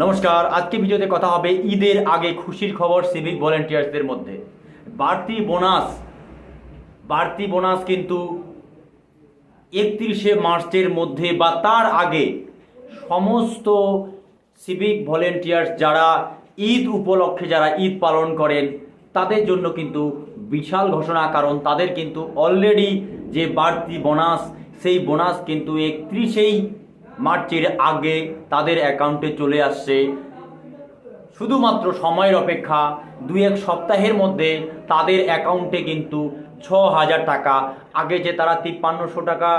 নমস্কার আজকে ভিডিওতে কথা হবে ঈদের আগে খুশির খবর সিভিক ভলেন্টিয়ার্সদের মধ্যে। বাড়তি বোনাস বাড়তি বোনাস কিন্তু একত্রিশে মার্চের মধ্যে বা তার আগে সমস্ত সিভিক ভলেন্টিয়ার্স যারা ঈদ উপলক্ষে যারা ঈদ পালন করেন, তাদের জন্য কিন্তু বিশাল ঘোষণা, কারণ তাদের কিন্তু অলরেডি যে বাড়তি বোনাস, সেই বোনাস কিন্তু একত্রিশেই মার্চের আগে তাদের অ্যাকাউন্টে চলে আসছে। শুধুমাত্র সময়ের অপেক্ষা দুই এক সপ্তাহের মধ্যে তাদের অ্যাকাউন্টে কিন্তু ছ হাজার টাকা। আগে যে তারা তিপ্পান্নশো টাকা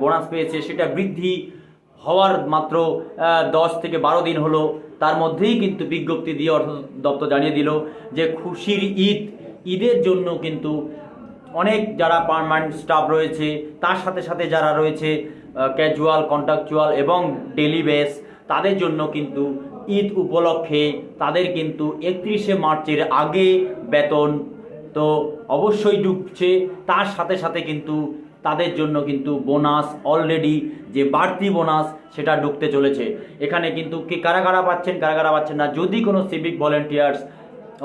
বোনাস পেয়েছে, সেটা বৃদ্ধি হওয়ার মাত্র দশ থেকে বারো দিন হলো। তার মধ্যেই কিন্তু বিজ্ঞপ্তি দিয়ে অর্থ দপ্তর জানিয়ে দিল যে খুশির ঈদ। ঈদের জন্য কিন্তু অনেক যারা পারমানেন্ট স্টাফ রয়েছে, তার সাথে সাথে যারা রয়েছে ক্যাজুয়াল কন্ট্রাকচুয়াল এবং ডেলি বেস তাদের জন্য কিন্তু ঈদ উপলক্ষে তাদের কিন্তু একত্রিশে মার্চের আগে বেতন তো অবশ্যই ঢুকছে। তার সাথে সাথে কিন্তু তাদের জন্য কিন্তু বোনাস অলরেডি যে বাড়তি বোনাস সেটা ঢুকতে চলেছে। এখানে কিন্তু কে কারা কারা পাচ্ছেন, কারা কারা পাচ্ছেন না, যদি কোনো সিভিক ভলেন্টিয়ার্স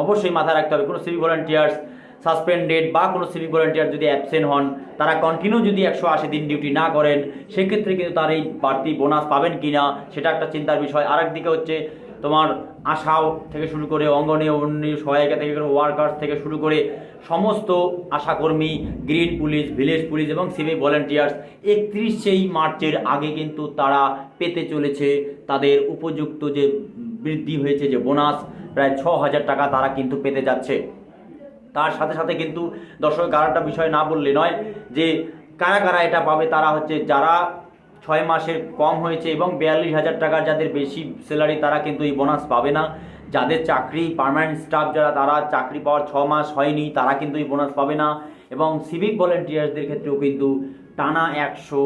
অবশ্যই মাথায় রাখতে হবে, কোনো সিভিক ভলেন্টিয়ার্স সাসপেন্ডেড বা কোনো সিভিক ভলেন্টিয়ার যদি অ্যাবসেন্ট হন, তারা কন্টিনিউ যদি একশো আশি দিন ডিউটি না করেন, সেক্ষেত্রে কিন্তু তার এই বাড়তি বোনাস পাবেন কি না সেটা একটা চিন্তার বিষয়। আর একদিকে হচ্ছে তোমার আশাও থেকে শুরু করে অঙ্গনে অন্য সহায়িকা থেকে ওয়ার্কার্স থেকে শুরু করে সমস্ত আশাকর্মী গ্রিন পুলিশ ভিলেজ পুলিশ এবং সিভিক ভলেন্টিয়ার্স একত্রিশেই মার্চের আগে কিন্তু তারা পেতে চলেছে তাদের উপযুক্ত যে বৃদ্ধি হয়েছে, যে বোনাস প্রায় ছ হাজার টাকা তারা কিন্তু পেতে যাচ্ছে। তার সাথে সাথে কিন্তু দর্শক আরেকটা বিষয় না বললে নয় যে কারা কারা এটা পাবে, তারা হচ্ছে যারা ছয় মাসের কম হয়েছে এবং বিয়াল্লিশ হাজার টাকার যাদের বেশি স্যালারি তারা কিন্তু এই বোনাস পাবে না। যাদের চাকরি পার্মানেন্ট স্টাফ যারা, তারা চাকরি পাওয়ার ছ মাস হয়নি, তারা কিন্তু এই বোনাস পাবে না। এবং সিভিক ভলেন্টিয়ার্সদের ক্ষেত্রেও কিন্তু টানা একশো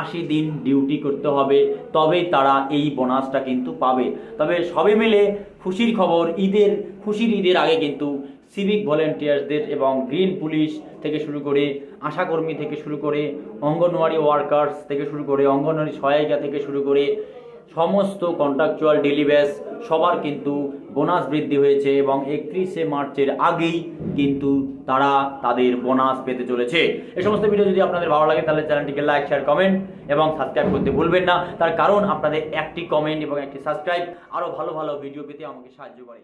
আশি দিন ডিউটি করতে হবে তবেই তারা এই বোনাসটা কিন্তু পাবে। তবে সবে মিলে খুশির খবর, ঈদের, খুশির ঈদের আগে কিন্তু সিভিক ভলেন্টিয়ার্সদের এবং গ্রিন পুলিশ থেকে শুরু করে আশাকর্মী থেকে শুরু করে অঙ্গনওয়াড়ি ওয়ার্কার্স থেকে শুরু করে অঙ্গনওয়াড়ি সহায়িকা থেকে শুরু করে সমস্ত কন্ট্রাকচুয়াল ডেলি বেস সবার কিন্তু বোনাস বৃদ্ধি হয়েছে এবং একত্রিশে মার্চের আগেই কিন্তু তারা তাদের বোনাস পেতে চলেছে। এই সমস্ত ভিডিও যদি আপনাদের ভালো লাগে তাহলে চ্যানেলটিকে লাইক শেয়ার কমেন্ট এবং সাবস্ক্রাইব করতে ভুলবেন না। তার কারণ আপনাদের একটি কমেন্ট এবং একটি সাবস্ক্রাইব আরও ভালো ভালো ভিডিও পেতে আমাকে সাহায্য করে।